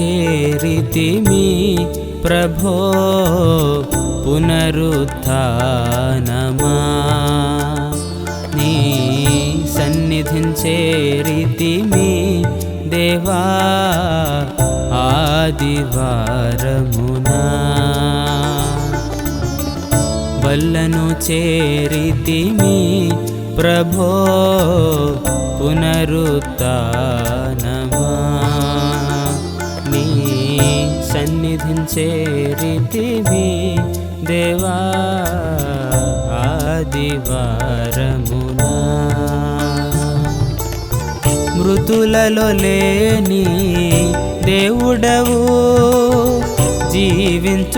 చేరితిమి ప్రభో పునరుత్నమా. నీ సన్నిధిని చేరితిమి దేవా ఆదివారమునా. వల్లను చేరితిమి ప్రభో పునరుత్నమా. సన్నిధిని రీతివి దేవా ఆదివారమునా. మృతులలో లేని దేవుడవు జీవించుచున్నావు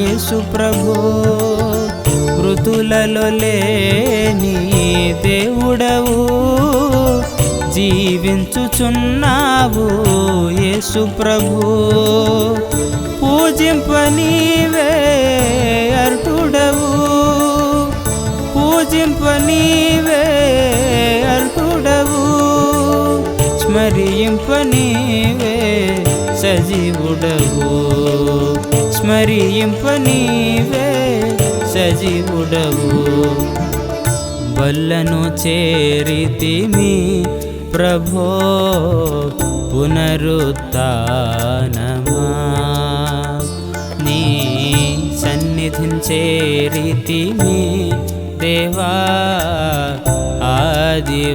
యేసు ప్రభు. మృతులలో లేని దేవుడవు జీవించుచున్నావు యేసు ప్రభు. పూజింపనీవే అర్హుడవు. పూజింపనీవే అర్హుడవు. స్మరింపనీవే సజీవుడవు. స్మరింపనీవే సజీవుడవు. బల్లను చేరితిమి ప్రభో పునరుత్నమా? నీ సన్నిధిని చేరితిమి దేవా ఆదివారమునా?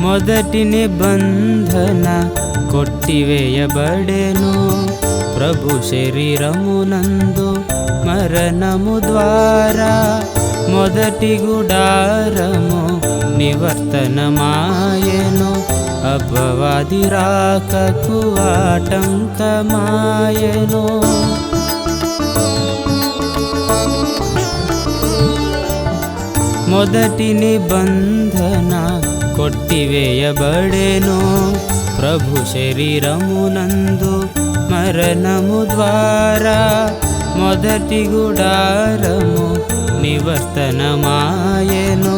మొదటి నిబంధన కొట్టివేయబడెను. ప్రభు శరీరమునందు మరణము ద్వారా మొదటి గుడారము నివర్తనమాయను. అపవాది రాకకు ఆటంకమాయను. మొదటి నిబంధన కొట్టివేయబడేను. ప్రభు శరీరమునందు మరణము ద్వారా మొదటి గుడారము నివర్తనమాయను.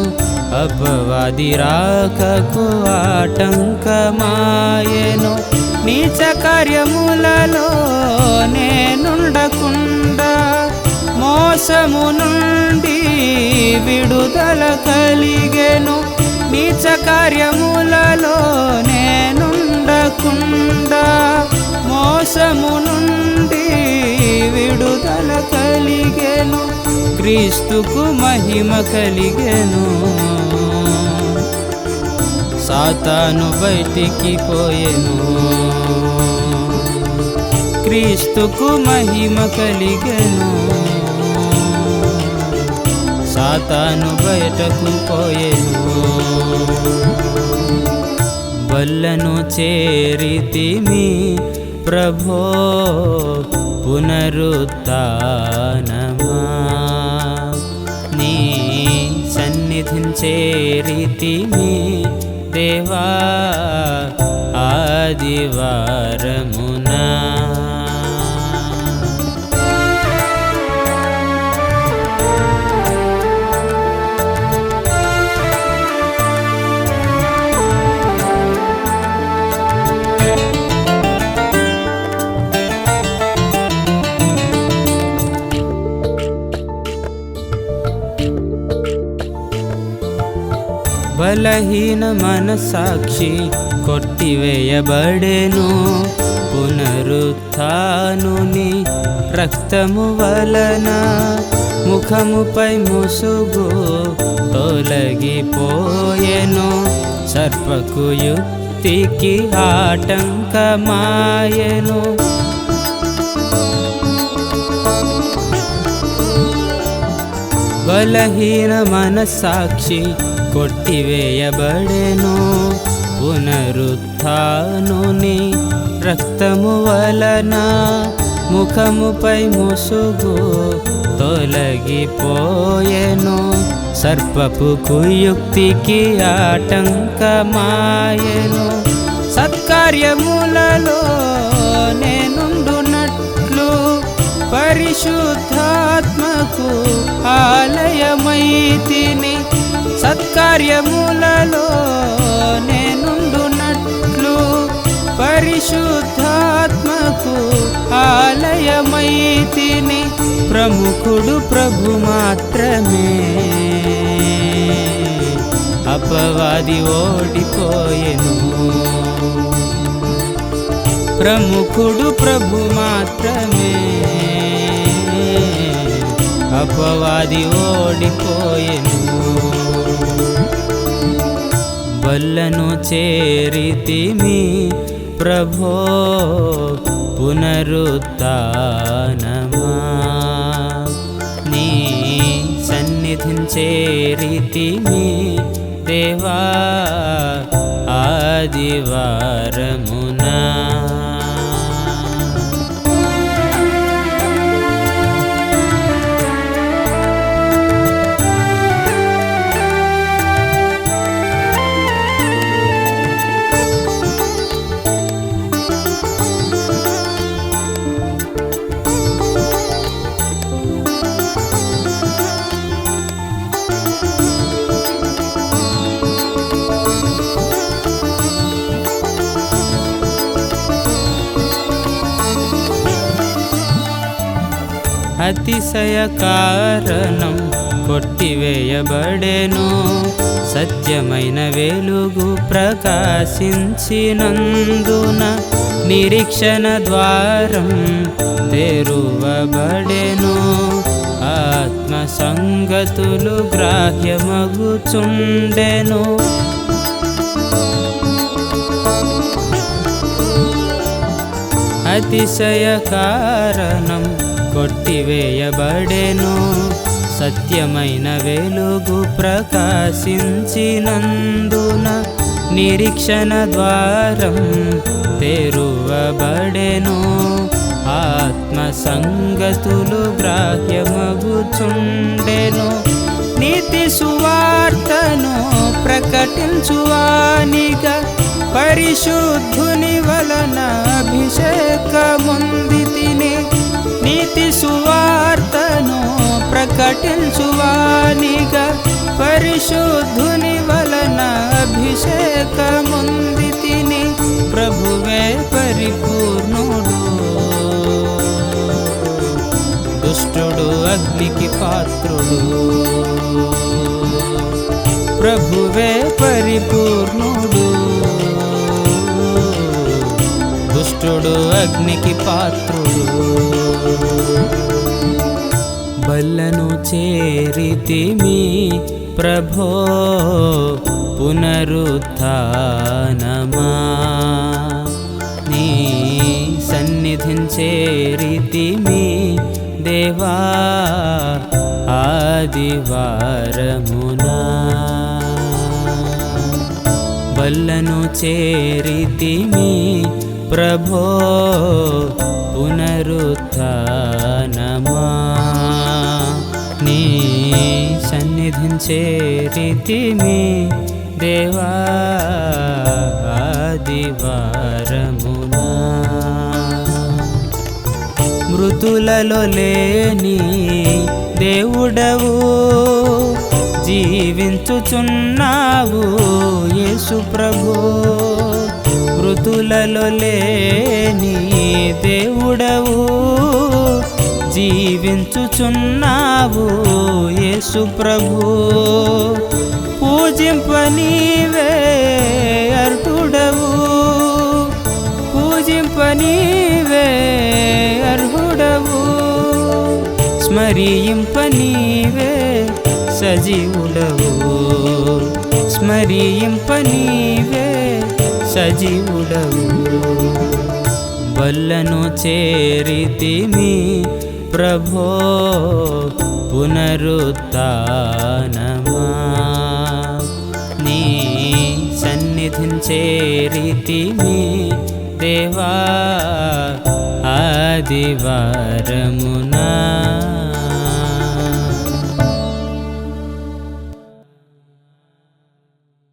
అపవాది రాకకు ఆటంకమాయను. నీచ కార్యములలో నేనుండకుండా మోసము నుండి విడుదల కలిగెను. నీచ కార్యములలో నేనుండకుండా మోసము నుండి విడుదల కలిగెను. క్రీస్తుకు మహిమ కలిగెను. సాతాను బయటికి పోయెను. క్రీస్తుకు మహిమ కలిగెను. సాతాను బయటకు పోయేను బల్లను చేరితిమి ప్రభో పునరుత్నమా? నీ సన్నిధిని చేరితిమి దేవా ఆదివారమునా? బలహీన మనసాక్షి కొట్టివేయబడేను పునరుత్నుని రక్తము వలన ముఖముపై ముసుగు తొలగిపోయెను సర్పకు యుక్తికి ఆటంకమాయెను బలహీన మనసాక్షి కొట్టివేయబడెను పునరుత్నుని రక్తము వలన ముఖముపై ముసుగు తొలగిపోయెను. సర్పపు కుయుక్తికి ఆటంకమాయెను. సత్కార్యములలో నేనుండునట్లు పరిశుద్ధాత్మకు ఆలయమైతిని సత్కార్యములలో నేనుండునట్లు పరిశుద్ధాత్మకు ఆలయమైతిని ప్రముఖుడు ప్రభు మాత్రమే. అపవాది ఓడిపోయెను. ప్రముఖుడు ప్రభు మాత్రమే. అపవాది ఓడిపోయెను. బల్లను చేరితిమి ప్రభో పునరుత్నమా నీ సన్నిధిని చేరితిమి దేవా ఆదివారమునా అతిశయ కారణం కొట్టివేయబడెను. సత్యమైన వెలుగు ప్రకాశించినందున నిరీక్షణ ద్వారం తెరువబడెను. ఆత్మ సంగతులు గ్రాహ్యమగుచుండెను. అతిశయ కారణం కొట్టివేయబడెను. సత్యమైన వెలుగు ప్రకాశించినందున నిరీక్షణ ద్వారం తెరువబడెను. ఆత్మ సంగతులు గ్రాహ్యమగుచుండెను. నీతి సువార్తను ప్రకటించువానిగా పరిశుద్ధుని వలన అభిషేకముంది తిని నీతి సువార్తను ప్రకటించువానిగా పరిశుద్ధుని వలన అభిషేకముంది తిని ప్రభువే పరిపూర్ణుడు. దుష్టుడు అగ్నికి పాత్రుడు. ప్రభువే పరి అగ్నికి పాత్రుడు. బల్లను చేరితిమి ప్రభో పునరుత్నమా నీ సన్నిధించేరితిమి దేవా ఆదివారమునా. బల్లను చేరితిమి ప్రభో పునరుత్నమా నీ సన్నిధిని చేరితిమి దేవా ఆదివారమునా. మృతులలో లేని దేవుడవు జీవించుచున్నావు యేసు ప్రభో. మృతులలో లేని దేవుడవు. జీవించుచున్నావు యేసు ప్రభు. పూజింపనీవే అర్హుడవు. పూజింపనీవే అర్హుడవు. స్మరింపనీవే సజీవుడవు. స్మరింపనీవే సజీవుడవు బల్లను చేరితిమి ప్రభో పునరుత్నమా. నీ సన్నిధిని చేరితిమి దేవా ఆదివారమునా